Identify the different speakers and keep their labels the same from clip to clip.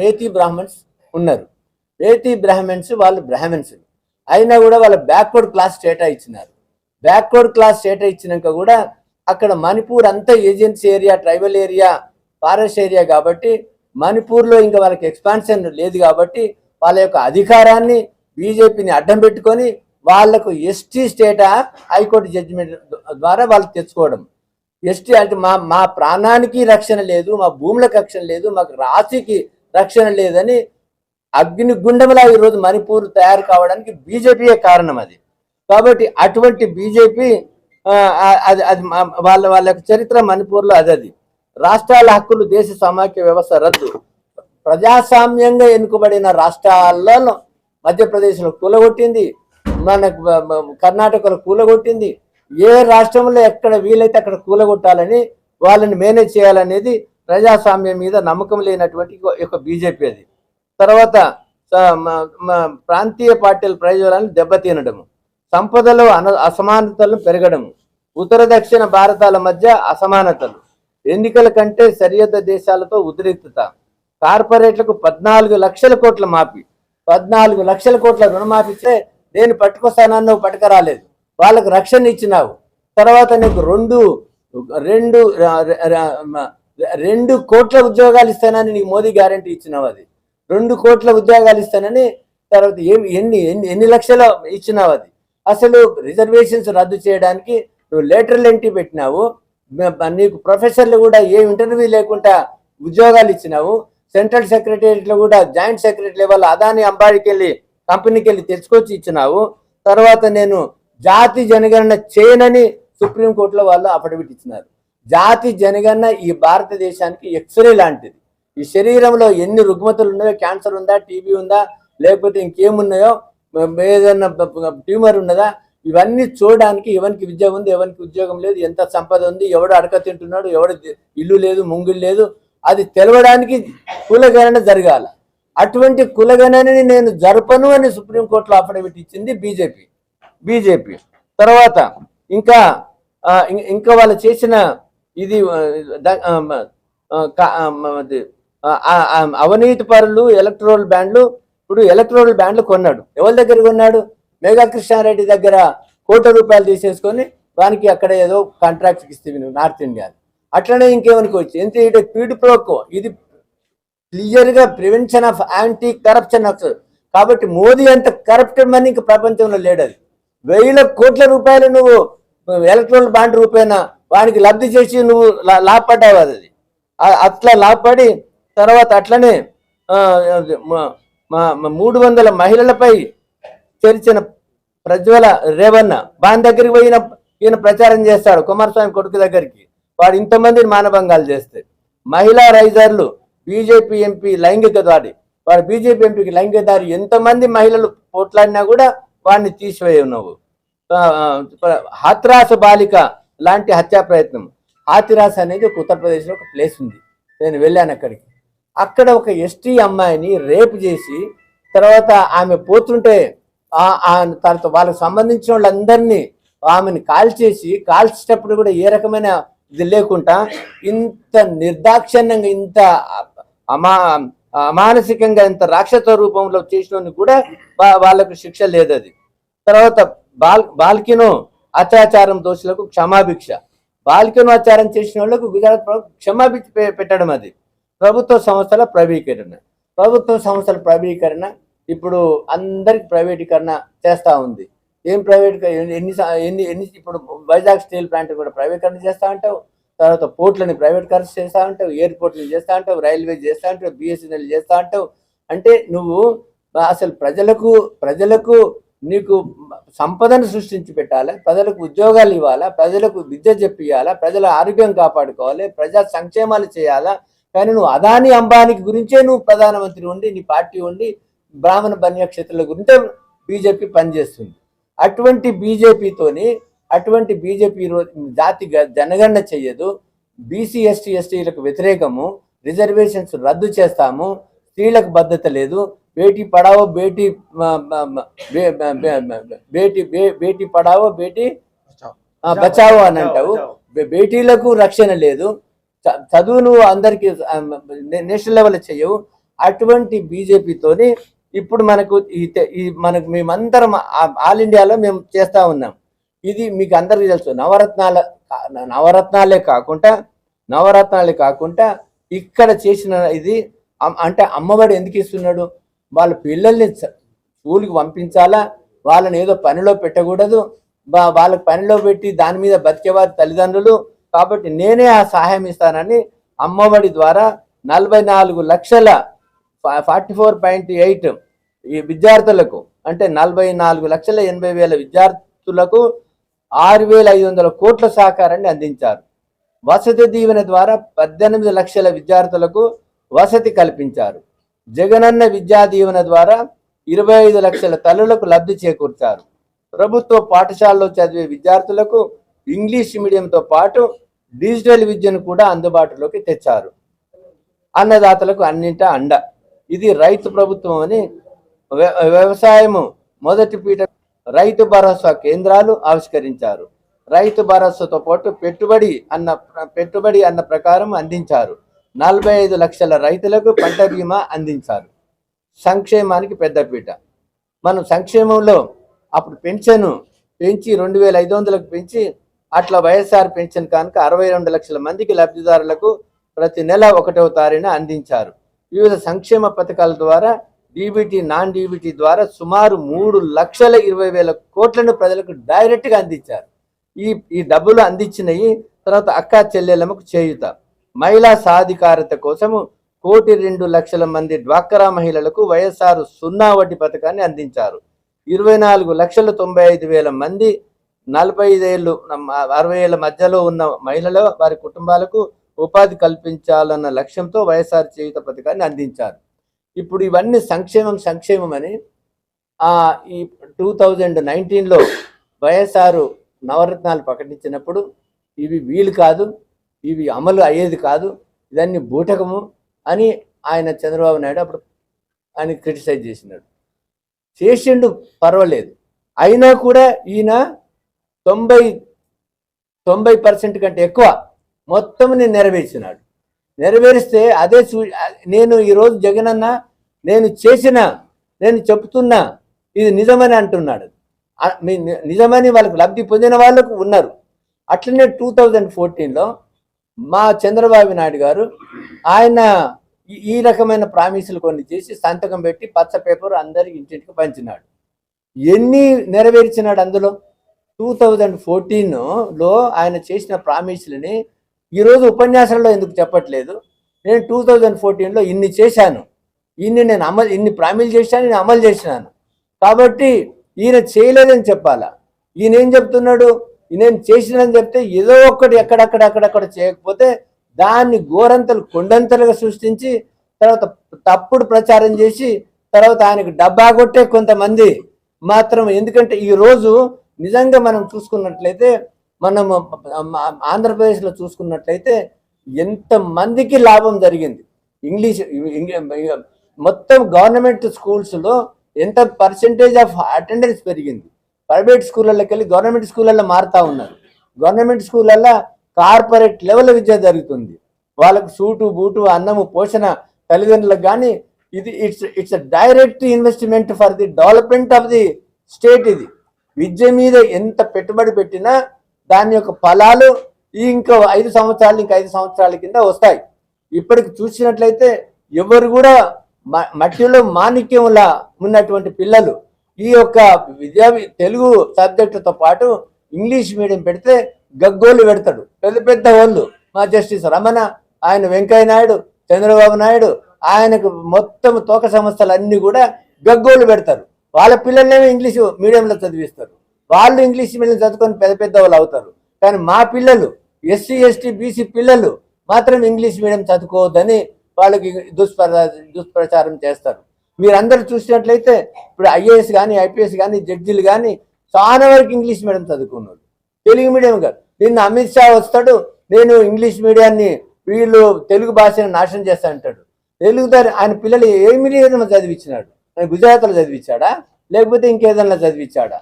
Speaker 1: మేతి బ్రాహ్మణ్స్ ఉన్నారు. మేతి బ్రాహ్మణ్స్ వాళ్ళు బ్రాహ్మణ్స్ అయినా కూడా వాళ్ళ బ్యాక్వర్డ్ క్లాస్ స్టేటా ఇచ్చినారు. బ్యాక్వర్డ్ క్లాస్ స్టేటా ఇచ్చినాక కూడా అక్కడ మణిపూర్ అంతా agency area tribal area forest area కాబట్టి మణిపూర్లో ఇంకా వాళ్ళకి ఎక్స్పాన్షన్ లేదు కాబట్టి వాళ్ళ యొక్క అధికారాన్ని బీజేపీని అడ్డం పెట్టుకొని వాళ్ళకు ఎస్టీ స్టేటా హైకోర్టు జడ్జిమెంట్ ద్వారా వాళ్ళు తెచ్చుకోవడం. ఎస్టీ అంటే మా మా ప్రాణానికి రక్షణ లేదు మా భూములకు రక్షణ లేదు మాకు రాశికి రక్షణ లేదని అగ్ని గుండములా ఈరోజు మణిపూర్ తయారు కావడానికి బీజేపీయే కారణం అది. కాబట్టి అటువంటి బీజేపీ అది అది వాళ్ళ వాళ్ళ యొక్క చరిత్ర మణిపూర్లో అది అది రాష్ట్రాల హక్కులు దేశ సమాఖ్య వ్యవస్థ రద్దు. ప్రజాస్వామ్యంగా ఎన్నుకబడిన రాష్ట్రాలలో మధ్యప్రదేశ్లో కూలగొట్టింది మనకు కర్ణాటకలో కూలగొట్టింది. ఏ రాష్ట్రంలో ఎక్కడ వీలైతే అక్కడ కూలగొట్టాలని వాళ్ళని మేనేజ్ చేయాలనేది ప్రజాస్వామ్యం మీద నమ్మకం లేనటువంటి ఒక- బీజేపీ అది. తర్వాత ప్రాంతీయ పార్టీల ప్రయోజనాలను దెబ్బతినడము. సంపదలో అన అసమానతలు పెరగడము. ఉత్తర దక్షిణ భారతాల మధ్య అసమానతలు. ఎన్నికల కంటే సరిహద్దు దేశాలతో ఉద్రిక్తత. కార్పొరేట్లకు పద్నాలుగు లక్షల కోట్ల మాఫీ. పద్నాలుగు లక్షల కోట్ల రుణమాఫీస్తే నేను పట్టుకొస్తానని నువ్వు పట్టుకరాలేదు. వాళ్ళకు రక్షణ ఇచ్చినావు. తర్వాత నీకు రెండు రెండు రెండు కోట్ల ఉద్యోగాలు ఇస్తానని నీకు మోదీ గ్యారంటీ ఇచ్చినావు అది. రెండు కోట్ల ఉద్యోగాలు ఇస్తానని తర్వాత ఏమి ఎన్ని ఎన్ని ఎన్ని లక్షలు ఇచ్చినావు అది? అసలు రిజర్వేషన్స్ రద్దు చేయడానికి నువ్వు లెటర్లు ఎంటి పెట్టినావు. నీకు ప్రొఫెసర్లు కూడా ఏ ఇంటర్వ్యూ లేకుండా ఉద్యోగాలు ఇచ్చినావు. సెంట్రల్ సెక్రటేరియట్లో కూడా జాయింట్ సెక్రటరీ లెవెల్ అదాని అంబాడికి వెళ్ళి కంపెనీకి వెళ్ళి తెచ్చుకొచ్చి ఇచ్చినావు. తర్వాత నేను జాతి జనగణన చేయనని సుప్రీంకోర్టులో వాళ్ళు అఫిడవిట్ ఇచ్చినారు. జాతి జనగణన ఈ భారతదేశానికి ఎక్స్రే లాంటిది. ఈ శరీరంలో ఎన్ని రుగ్మతలు ఉన్నాయో క్యాన్సర్ ఉందా టీబీ ఉందా లేకపోతే ఇంకేమున్నాయో ఏదైనా ఏదన్నా ట్యూమర్ ఉన్నదా ఇవన్నీ చూడడానికి ఎవరికి విద్య ఉంది ఎవరికి ఉద్యోగం లేదు ఎంత సంపద ఉంది ఎవడు అడక తింటున్నాడు ఎవడు ఇల్లు లేదు ముంగులు లేదు అది తెలవడానికి కులగణన జరగాల. అటువంటి కులగణనని నేను జరపను అని సుప్రీంకోర్టులో అఫిడవిట్ ఇచ్చింది బీజేపీ బీజేపీ తర్వాత ఇంకా ఇంకా వాళ్ళు చేసిన ఇది ఆ, అవినీతి పరులు ఎలక్ట్రోల్ బ్యాండ్లు ఇప్పుడు ఎలక్ట్రోల్ బ్యాండ్లు కొన్నాడు. ఎవరి దగ్గర కొన్నాడు? మేఘా కృష్ణారెడ్డి దగ్గర కోటి రూపాయలు తీసేసుకొని వానికి అక్కడ ఏదో కాంట్రాక్ట్కి ఇస్తే నువ్వు నార్త్ ఇండియా అట్లనే ఇంకేమనుకోవచ్చు ఎంత ఇది క్విడ్ ప్రోకో? ఇది క్లియర్గా ప్రివెన్షన్ ఆఫ్ యాంటీ కరప్షన్ కాబట్టి మోదీ అంత కరప్ట్ మనీ ఇంక ప్రపంచంలో లేడది. వేల కోట్ల రూపాయలు నువ్వు ఎలక్ట్రోల్ బాండ్ రూపేనా? వానికి లబ్ధి చేసి నువ్వు లా- లాభపడ్డావు అది. అట్లా లాభపడి తర్వాత అట్లనే మూడు వందల మహిళలపై తెరిచిన ప్రజ్వల రేవన్న వాని దగ్గరికి పోయిన ఈయన ప్రచారం చేస్తాడు కుమారస్వామి కొడుకు దగ్గరికి. వాడు ఇంతమందిని మానభంగాలు చేస్తే. మహిళా రైజర్లు బీజేపీ ఎంపీ లైంగిక దాడి. వాడు బీజేపీ ఎంపీకి లైంగిక దాడి ఎంతమంది మహిళలు పోట్లాడినా కూడా వాడిని తీసివేయవు నువ్వు. హాత్రాస బాలిక లాంటి హత్యా ప్రయత్నం. హాతిరాస్ అనేది ఒక ఉత్తరప్రదేశ్లో ఒక ప్లేస్ ఉంది. నేను వెళ్ళాను అక్కడికి. అక్కడ ఒక ఎస్టీ అమ్మాయిని రేపు చేసి తర్వాత ఆమె పోతుంటే ఆ- తర్వాత వాళ్ళకి సంబంధించిన వాళ్ళందరినీ ఆమెను కాల్చేసి కాల్చేటప్పుడు కూడా ఏ రకమైన ఇది లేకుండా ఇంత నిర్దాక్షిణ్యంగా ఇంత అమా అమానసికంగా ఇంత రాక్షస రూపంలో చేసిన కూడా వాళ్ళకు శిక్ష లేదు అది. తర్వాత బాల్ బాల్కిను అత్యాచారం దోషులకు క్షమాభిక్ష. బాలికను ఆచారం చేసిన వాళ్ళకు గుజరాత్ ప్రభుత్వం క్షమాభిక్ష పె- పెట్టడం అది. ప్రభుత్వ సంస్థల ప్రైవేటీకరణ. ప్రభుత్వ సంస్థల ప్రైవేటీకరణ ఇప్పుడు అందరికి ప్రైవేటీకరణ చేస్తూ ఉంది. ఏం ప్రైవేట్ ఎన్ని సా- ఎన్ని ఎన్ని ఇప్పుడు వైజాగ్ స్టీల్ ప్లాంట్ కూడా ప్రైవేటీకరణ చేస్తా ఉంటావు. తర్వాత పోర్ట్లని ప్రైవేట్ కరెక్ట్ చేస్తా ఉంటావు. ఎయిర్పోర్ట్ని చేస్తా ఉంటావు. రైల్వే చేస్తూ ఉంటావు. బిఎస్ఎన్ఎల్ చేస్తా ఉంటావు. అంటే నువ్వు అసలు ప్రజలకు ప్రజలకు నీకు సంపదను సృష్టించి పెట్టాలి ప్రజలకు ఉద్యోగాలు ఇవ్వాలా ప్రజలకు విద్య చెప్పియాలా ప్రజల ఆరోగ్యం కాపాడుకోవాలి ప్రజా సంక్షేమాలు చేయాలా. కానీ నువ్వు అదాని అంబానీ గురించే నువ్వు ప్రధానమంత్రి ఉండి నీ పార్టీ ఉండి బ్రాహ్మణ బన్యక్షేత్రుల గురించే బీజేపీ పనిచేస్తుంది. అటువంటి బీజేపీతోని అటువంటి బీజేపీ జాతి గ- జనగణన చెయ్యదు. బీసీ ఎస్టీ ఎస్టీలకు వ్యతిరేకము. రిజర్వేషన్స్ రద్దు చేస్తాము. స్త్రీలకు భద్రత లేదు. బేటీ పడావో బేటీ బేటీ బేటీ పడావో బేటీ బచావో. అని అంటావు. బేటీలకు రక్షణ లేదు. చదువును అందరికి నేషనల్ లెవెల్ చెయ్యవు అటువంటి బీజేపీతోని ఇప్పుడు మనకు ఈ మనకు మేమందరం ఆల్ ఇండియాలో మేము చేస్తా ఉన్నాం. ఇది మీకు అందరికీ తెలుసు. నవరత్నాల నవరత్నాలే కాకుండా నవరత్నాలే కాకుండా ఇక్కడ చేసిన ఇది అంటే అమ్మఒడి ఎందుకు ఇస్తున్నాడు? వాళ్ళ పిల్లల్ని స్కూల్కి పంపించాలా? వాళ్ళని ఏదో పనిలో పెట్టకూడదు. వాళ్ళ వాళ్ళకి పనిలో పెట్టి దాని మీద బతికేవారి తల్లిదండ్రులు. కాబట్టి నేనే ఆ సహాయం ఇస్తానని అమ్మఒడి ద్వారా నలభై నాలుగు లక్షల ఫార్టీ ఫోర్ పాయింట్ ఎయిట్ ఈ విద్యార్థులకు అంటే నలభై నాలుగు లక్షల ఎనభై వేల విద్యార్థులకు ఆరు వేల ఐదు వందల కోట్ల సహకారాన్ని అందించారు. వసతి దీవెన ద్వారా పద్దెనిమిది లక్షల విద్యార్థులకు వసతి కల్పించారు. జగనన్న విద్యా దీవెన ద్వారా ఇరవై ఐదు లక్షల తల్లులకు లబ్ధి చేకూర్చారు. ప్రభుత్వ పాఠశాలలో చదివే విద్యార్థులకు ఇంగ్లీష్ మీడియంతో పాటు డిజిటల్ విద్యను కూడా అందుబాటులోకి తెచ్చారు. అన్నదాతలకు అన్నింటా అండ. ఇది రైతు ప్రభుత్వం అని వ్య- వ్యవసాయము మొదటి పీట రైతు భరోసా కేంద్రాలు ఆవిష్కరించారు. రైతు భరోసాతో పాటు పెట్టుబడి అన్న పెట్టుబడి అన్న ప్రకారం అందించారు. నలభై ఐదు లక్షల రైతులకు పంట బీమా అందించారు. సంక్షేమానికి పెద్దపీట మనం సంక్షేమంలో అప్పుడు పెన్షన్ పెంచి రెండు వేల ఐదు వందలకు పెంచి అట్లా వైఎస్ఆర్ పెన్షన్ కనుక అరవై రెండు లక్షల మందికి లబ్ధిదారులకు ప్రతి నెల ఒకటవ తారీఖున అందించారు. వివిధ సంక్షేమ పథకాల ద్వారా డీబీటీ నాన్ డీబీటీ ద్వారా సుమారు మూడు లక్షల ఇరవై వేల కోట్లను ప్రజలకు డైరెక్ట్గా అందించారు. ఈ ఈ డబ్బులు అందించినవి తర్వాత అక్కా చెల్లెలమ్మకు చేయుత మహిళా సాధికారత కోసము కోటి రెండు లక్షల మంది డ్వాక్రా మహిళలకు వైఎస్ఆర్ సున్నా వడ్డీ పథకాన్ని అందించారు. ఇరవై నాలుగు లక్షల తొంభై ఐదు వేల మంది నలభై ఐదేళ్ళు అరవై ఏళ్ళ మధ్యలో ఉన్న మహిళలు వారి కుటుంబాలకు ఉపాధి కల్పించాలన్న లక్ష్యంతో వైఎస్ఆర్ చేయుత పథకాన్ని అందించారు. ఇప్పుడు ఇవన్నీ సంక్షేమం సంక్షేమం అని ఈ టూ థౌజండ్ నైన్టీన్లో వైఎస్ఆర్ నవరత్నాలు ప్రకటించినప్పుడు ఇవి వీలు కాదు. ఇవి అమలు అయ్యేది కాదు ఇదన్నీ బూటకము అని ఆయన చంద్రబాబు నాయుడు అప్పుడు ఆయన క్రిటిసైజ్ చేసినాడు. చేసిండు పర్వాలేదు. అయినా కూడా ఈయన తొంభై తొంభై పర్సెంట్ కంటే ఎక్కువ మొత్తం నెరవేర్చినాడు. నెరవేరిస్తే అదే చూ నేను ఈరోజు జగనన్న నేను చేసిన నేను చెప్తున్నా ఇది నిజమని అంటున్నాడు. నిజమని వాళ్ళకి లబ్ధి పొందిన వాళ్ళకు ఉన్నారు. అట్లనే టూ థౌజండ్ ఫోర్టీన్లో మా చంద్రబాబు నాయుడు గారు ఆయన ఈ- ఈ రకమైన ప్రామిసులు కొన్ని చేసి సంతకం పెట్టి పచ్చ పేపర్ అందరి ఇంటింటికి పంచినాడు. ఎన్ని నెరవేర్చినాడు అందులో? టూ థౌజండ్ ఫోర్టీన్లో ఆయన చేసిన ప్రామిసులని ఈరోజు ఉపన్యాసంలో ఎందుకు చెప్పట్లేదు? నేను టూ థౌజండ్ ఫోర్టీన్లో ఇన్ని చేశాను. ఇన్ని నేను అమలు ఇన్ని ప్రామిలు చేశాను నేను అమలు చేసినాను. కాబట్టి ఈయన చేయలేదని చెప్పాలా? ఈయన ఏం చెప్తున్నాడు? నేను చేసినని చెప్తే ఏదో ఒక్కటి ఎక్కడక్కడ అక్కడక్కడ చేయకపోతే దాన్ని గోరంతలు కొండంతలుగా సృష్టించి తర్వాత తప్పుడు ప్రచారం చేసి తర్వాత ఆయనకు డబ్బా కొట్టే కొంతమంది మాత్రం. ఎందుకంటే ఈ రోజు నిజంగా మనం చూసుకున్నట్లయితే మనం ఆంధ్రప్రదేశ్లో చూసుకున్నట్లయితే ఎంత మందికి లాభం జరిగింది? ఇంగ్లీష్ మొత్తం గవర్నమెంట్ స్కూల్స్లో ఎంత పర్సెంటేజ్ ఆఫ్ అటెండెన్స్ పెరిగింది? ప్రైవేట్ స్కూళ్ళకి వెళ్ళి గవర్నమెంట్ స్కూళ్ళల్లో మారుతా ఉన్నారు. గవర్నమెంట్ స్కూళ్ళల్లో కార్పొరేట్ లెవెల్ విద్య జరుగుతుంది. వాళ్ళకు సూటు బూటు అన్నము పోషణ తల్లిదండ్రులకు కానీ ఇది it's it's direct investment for the development of the state ఇది. విద్య మీద ఎంత పెట్టుబడి పెట్టినా దాని యొక్క ఫలాలు ఈ ఇంకో ఐదు సంవత్సరాలు ఇంకా ఐదు సంవత్సరాల కింద వస్తాయి. ఇప్పటికి చూసినట్లయితే ఎవరు కూడా మ- మట్టిలో మాణిక్యంలా ఉన్నటువంటి పిల్లలు ఈ యొక్క విద్యా తెలుగు సబ్జెక్టుతో పాటు ఇంగ్లీష్ మీడియం పెడితే గగ్గోలు పెడతాడు. పెద్ద పెద్ద వాళ్ళు. మా జస్టిస్ రమణ ఆయన వెంకయ్య నాయుడు చంద్రబాబు నాయుడు ఆయనకు మొత్తం తోక సంస్థలన్నీ కూడా గగ్గోలు పెడతారు. వాళ్ళ పిల్లలనేమో ఇంగ్లీష్ మీడియంలో చదివిస్తారు. వాళ్ళు ఇంగ్లీష్ మీడియం చదువుకొని పెద్ద పెద్ద వాళ్ళు అవుతారు. కానీ మా పిల్లలు ఎస్సీ ఎస్టీ బీసీ పిల్లలు మాత్రం ఇంగ్లీష్ మీడియం చదువుకోవద్దని వాళ్ళకి దుష్ప్ర దుష్ప్రచారం చేస్తారు. మీరందరూ చూసినట్లయితే ఇప్పుడు ఐఏఎస్ కానీ ఐపీఎస్ కానీ జడ్జీలు కానీ చాలా వరకు ఇంగ్లీష్ మీడియం చదువుకున్నారు. తెలుగు మీడియం కాదు. నిన్న అమిత్ షా వస్తాడు నేను ఇంగ్లీష్ మీడియాన్ని వీళ్ళు తెలుగు భాషను నాశనం చేస్తా అంటాడు. తెలుగు ఆయన పిల్లలు ఏ మీడియం చదివించినాడు ఆయన గుజరాత్లో చదివించాడా లేకపోతే ఇంకేదన్నా చదివించాడా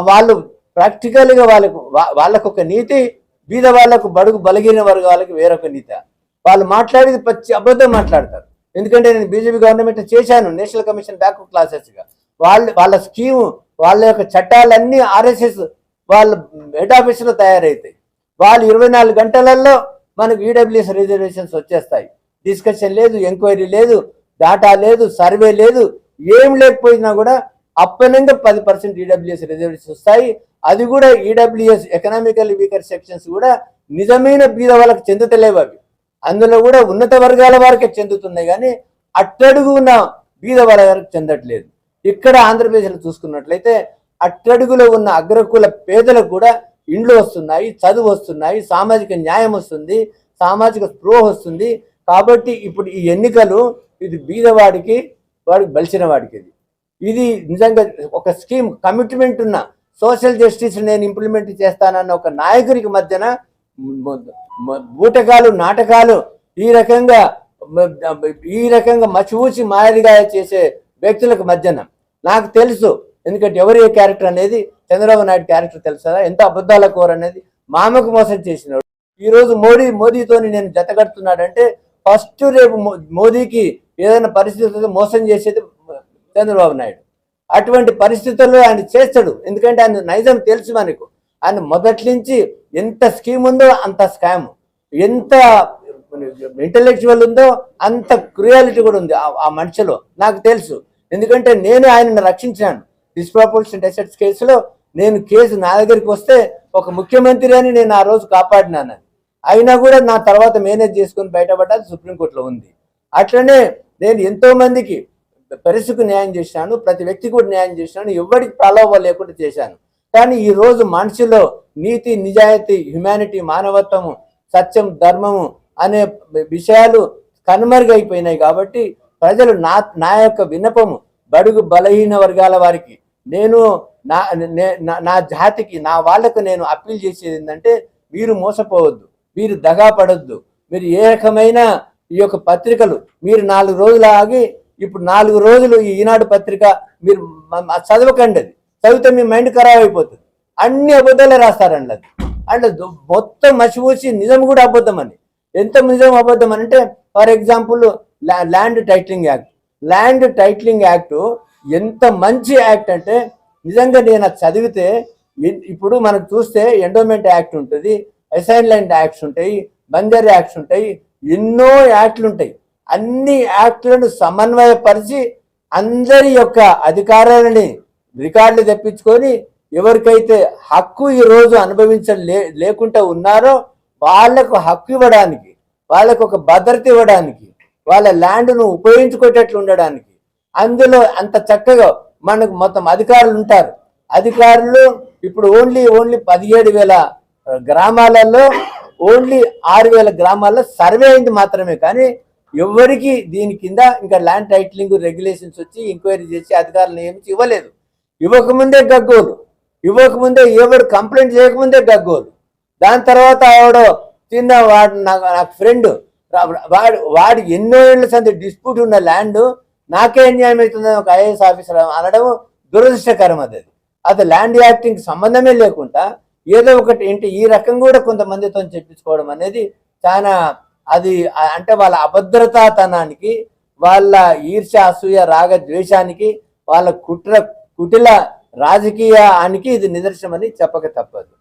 Speaker 1: వాళ్ళు ప్రాక్టికల్గా వాళ్ళకు వా- వాళ్ళకు ఒక నీతి బీద వాళ్ళకు బడుగు బలగిన వర్గాలకు వేరొక నీత. వాళ్ళు మాట్లాడేది పచ్చి అబద్ధం మాట్లాడతారు. ఎందుకంటే నేను బీజేపీ గవర్నమెంట్ చేశాను నేషనల్ కమిషన్ బ్యాక్వర్డ్ క్లాసెస్గా వాళ్ళ వాళ్ళ స్కీము వాళ్ళ యొక్క చట్టాలన్నీ ఆర్ఎస్ఎస్ వాళ్ళ హెడ్ ఆఫీస్లో తయారవుతాయి వాళ్ళు ఇరవై నాలుగు గంటలలో మనకు ఈడబ్ల్యూఎస్ రిజర్వేషన్స్ వచ్చేస్తాయి. డిస్కషన్ లేదు ఎంక్వైరీ లేదు డాటా లేదు సర్వే లేదు ఏం లేకపోయినా కూడా అప్పనంగా పది పర్సెంట్ ఈడబ్ల్యూఎస్ రిజర్వేషన్స్ వస్తాయి. అది కూడా ఈడబ్ల్యూఎస్ ఎకనామికల్ వీకర్ సెక్షన్స్ కూడా నిజమైన బీద వాళ్ళకి చెందుతలేవు అవి. అందులో కూడా ఉన్నత వర్గాల వారికే చెందుతున్నాయి కానీ అట్టడుగు ఉన్న బీద వర్గాలకు చెందట్లేదు. ఇక్కడ ఆంధ్రప్రదేశ్లో చూసుకున్నట్లయితే అట్టడుగులో ఉన్న అగ్రకుల పేదలకు కూడా ఇండ్లు వస్తున్నాయి చదువు వస్తున్నాయి సామాజిక న్యాయం వస్తుంది సామాజిక స్పృహ వస్తుంది. కాబట్టి ఇప్పుడు ఈ ఎన్నికలు ఇది బీదవాడికి వాడికి బలిసిన వాడికి ఇది ఇది నిజంగా ఒక స్కీమ్ కమిట్మెంట్ ఉన్న సోషల్ జస్టిస్ నేను ఇంప్లిమెంట్ చేస్తానన్న ఒక నాయకుడికి మధ్యన బూటకాలు నాటకాలు ఈ రకంగా ఈ రకంగా మచివూచి మాదిరిగా చేసే వ్యక్తులకు మధ్యన నాకు తెలుసు. ఎందుకంటే ఎవరి క్యారెక్టర్ అనేది? చంద్రబాబు నాయుడు క్యారెక్టర్ తెలుసా? ఎంత అబద్ధాల కోర అనేది మామకు మోసం చేసినాడు. ఈరోజు మోడీ మోదీతోని నేను జతగడుతున్నాడంటే ఫస్ట్ రేపు మోదీకి ఏదైనా పరిస్థితి మోసం చేసేది చంద్రబాబు నాయుడు. అటువంటి పరిస్థితుల్లో ఆయన చేస్తాడు. ఎందుకంటే ఆయన నైజం తెలుసు మనకు. ఆయన మొదటి నుంచి ఎంత స్కీమ్ ఉందో అంత స్కామ్. ఎంత ఇంటలెక్చువల్ ఉందో అంత క్రియాలిటీ కూడా ఉంది ఆ- ఆ మనిషిలో నాకు తెలుసు. ఎందుకంటే నేను ఆయనను రక్షించాను డిస్ప్రపోర్షన్ అసెట్స్ కేసులో నేను కేసు నా దగ్గరికి వస్తే ఒక ముఖ్యమంత్రి అని నేను ఆ రోజు కాపాడినాను. అయినా కూడా నా తర్వాత మేనేజ్ చేసుకొని బయటపడ్డది సుప్రీంకోర్టులో ఉంది. అట్లనే నేను ఎంతో మందికి పరిస్థితికి న్యాయం చేశాను. ప్రతి వ్యక్తికి కూడా న్యాయం చేశాను. ఎవరికి ప్రలోభం లేకుండా చేశాను. కానీ ఈ రోజు మనిషిలో నీతి నిజాయితీ హ్యుమానిటీ మానవత్వము సత్యం ధర్మము అనే విషయాలు కనుమరుగైపోయినాయి కాబట్టి ప్రజలు నా నా యొక్క విన్నపము బడుగు బలహీన వర్గాల వారికి. నేను నా నే- నా- నా జాతికి నా వాళ్ళకు నేను అప్పీల్ చేసేది ఏంటంటే మీరు మోసపోవద్దు మీరు దగా పడొద్దు. మీరు ఏ రకమైన ఈ యొక్క పత్రికలు మీరు నాలుగు రోజులు ఆగి ఇప్పుడు నాలుగు రోజులు ఈనాడు పత్రిక మీరు చదవకండి అది చదివితే మీ మైండ్ ఖరాబ్ అయిపోతుంది. అన్ని అబద్ధాలే రాస్తారండి అది. అంటే మొత్తం మసిపూసి నిజం కూడా అబద్ధం అని ఎంత నిజం అబద్ధం అని అంటే for example land titling act. Land titling act ఎంత మంచి యాక్ట్ అంటే నిజంగా నేను చదివితే ఇ- ఇప్పుడు మనం చూస్తే ఎండోమెంట్ యాక్ట్ ఉంటుంది అసైన్మెంట్ యాక్ట్స్ ఉంటాయి బంజర్ యాక్ట్స్ ఉంటాయి ఎన్నో యాక్ట్లు ఉంటాయి. అన్ని యాక్ట్లను సమన్వయపరిచి అందరి యొక్క అధికారాలని రికార్డులు తెప్పించుకొని ఎవరికైతే హక్కు ఈ రోజు అనుభవించ లే- లేకుండా ఉన్నారో వాళ్ళకు హక్కు ఇవ్వడానికి వాళ్ళకు ఒక భద్రత ఇవ్వడానికి వాళ్ళ ల్యాండ్ను ఉపయోగించుకునేటట్లు ఉండడానికి అందులో అంత చక్కగా మనకు మొత్తం అధికారులు ఉంటారు. అధికారులు ఇప్పుడు ఓన్లీ ఓన్లీ పదిహేడు వేల గ్రామాలలో ఓన్లీ ఆరు వేల గ్రామాల్లో సర్వే అయింది మాత్రమే కానీ ఎవరికి దీని కింద ఇంకా ల్యాండ్ టైటిలింగ్ రెగ్యులేషన్స్ వచ్చి ఎంక్వైరీ చేసి అధికారులు నియమించి ఇవ్వలేదు. ఇవ్వకముందే గగ్గోలు. ఇవ్వకముందే ఎవరు కంప్లైంట్ చేయకముందే గగ్గోలు. దాని తర్వాత ఆవిడ తిన్న వాడు నాకు నాకు ఫ్రెండ్ వాడు వాడు ఎన్నో ఏళ్ళ సంది డిస్ప్యూట్ ఉన్న ల్యాండ్ నాకే అన్యాయం అవుతుందని ఒక ఐఏఎస్ ఆఫీసర్ అనడం దురదృష్టకరం అది. అది ల్యాండ్ యాక్టింగ్ సంబంధమే లేకుండా ఏదో ఒకటి ఏంటి ఈ రకం కూడా కొంతమందితో చెప్పించుకోవడం అనేది చాలా అది అంటే వాళ్ళ అభద్రతాతనానికి వాళ్ళ ఈర్ష్య అసూయ రాగ ద్వేషానికి వాళ్ళ కుట్ర కుటిల రాజకీయానికి ఇది నిదర్శనమని చెప్పక తప్పదు.